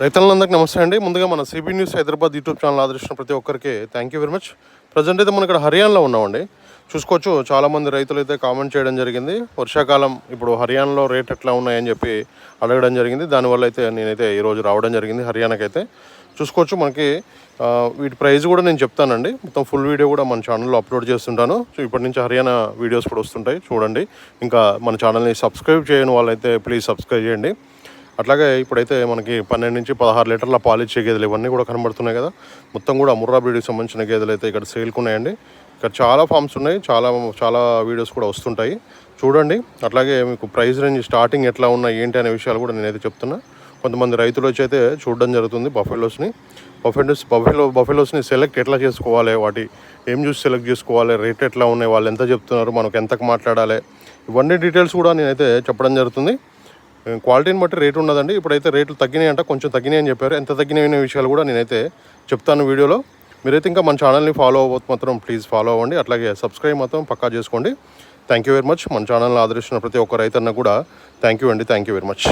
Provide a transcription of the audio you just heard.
రైతులందరికీ నమస్తే అండి. ముందుగా మన CB news Hyderabad YouTube channel ఆదరించిన ప్రతి ఒక్కరికి thank you very much present అయితే మనం ఇక్కడ హర్యానాలో ఉన్నామండి. చూసుకోవచ్చు చాలామంది రైతులు అయితే కామెంట్ చేయడం జరిగింది. వర్షాకాలం ఇప్పుడు హర్యానాలో రేట్ ఎట్లా ఉన్నాయని చెప్పి అడగడం జరిగింది. దానివల్ల అయితే నేనైతే ఈరోజు రావడం జరిగింది హర్యానాకి అయితే చూసుకోవచ్చు మనకి వీటి ప్రైస్ కూడా నేను చెప్తానండి. మొత్తం ఫుల్ వీడియో కూడా మన ఛానల్లో అప్లోడ్ చేస్తుంటాను. సో ఇప్పటి నుంచి హర్యానా వీడియోస్ కూడా వస్తుంటాయి. చూడండి. ఇంకా మన ఛానల్ని సబ్స్క్రైబ్ చేయని వాళ్ళైతే ప్లీజ్ సబ్స్క్రైబ్ చేయండి. అట్లాగే ఇప్పుడైతే మనకి పన్నెండు నుంచి పదహారు లీటర్ల పాలు ఇచ్చే గేదెలు ఇవన్నీ కూడా కనబడుతున్నాయి కదా. మొత్తం కూడా ముర్రా బ్రీడ్కి సంబంధించిన గేదెలు అయితే ఇక్కడ సేల్కి ఉన్నాయండి ఇక్కడ చాలా ఫామ్స్ ఉన్నాయి చాలా చాలా వీడియోస్ కూడా వస్తుంటాయి. చూడండి అట్లాగే మీకు ప్రైస్ రేంజ్ స్టార్టింగ్ ఎట్లా ఉన్నాయి ఏంటి అనే విషయాలు కూడా నేనైతే చెప్తున్నా. కొంతమంది రైతులు వచ్చి అయితే చూడడం జరుగుతుంది బఫెలోస్ని బఫెలోస్ బఫెలో బఫెలోస్ని సెలెక్ట్ ఎట్లా చేసుకోవాలి వాటి ఏం చూసి సెలెక్ట్ చేసుకోవాలి రేట్ ఎట్లా ఉన్నాయి వాళ్ళు ఎంత చెప్తున్నారు మనకు ఎంతకు మాట్లాడాలి ఇవన్నీ డీటెయిల్స్ కూడా నేనైతే చెప్పడం జరుగుతుంది. క్వాలిటీని బట్టి రేట్ ఉన్నదండి. ఇప్పుడైతే రేట్లు తగ్గినాయి అంట కొంచెం తగ్గినాయి అని చెప్పారు. ఎంత తగ్గినాయి విషయాలు కూడా నేనైతే చెప్తాను వీడియోలో. మీరైతే ఇంకా మన ఛానల్ని ఫాలో అవ్వదు మాత్రం ప్లీజ్ ఫాలో అవ్వండి. అట్లాగే సబ్స్క్రైబ్ మాత్రం పక్కా చేసుకోండి. థ్యాంక్ యూ వెరీ మచ్ మన ఛానల్ని ఆదరిస్తున్న ప్రతి ఒక్క రైతన్న కూడా థ్యాంక్ యూ అండి. Thank you very much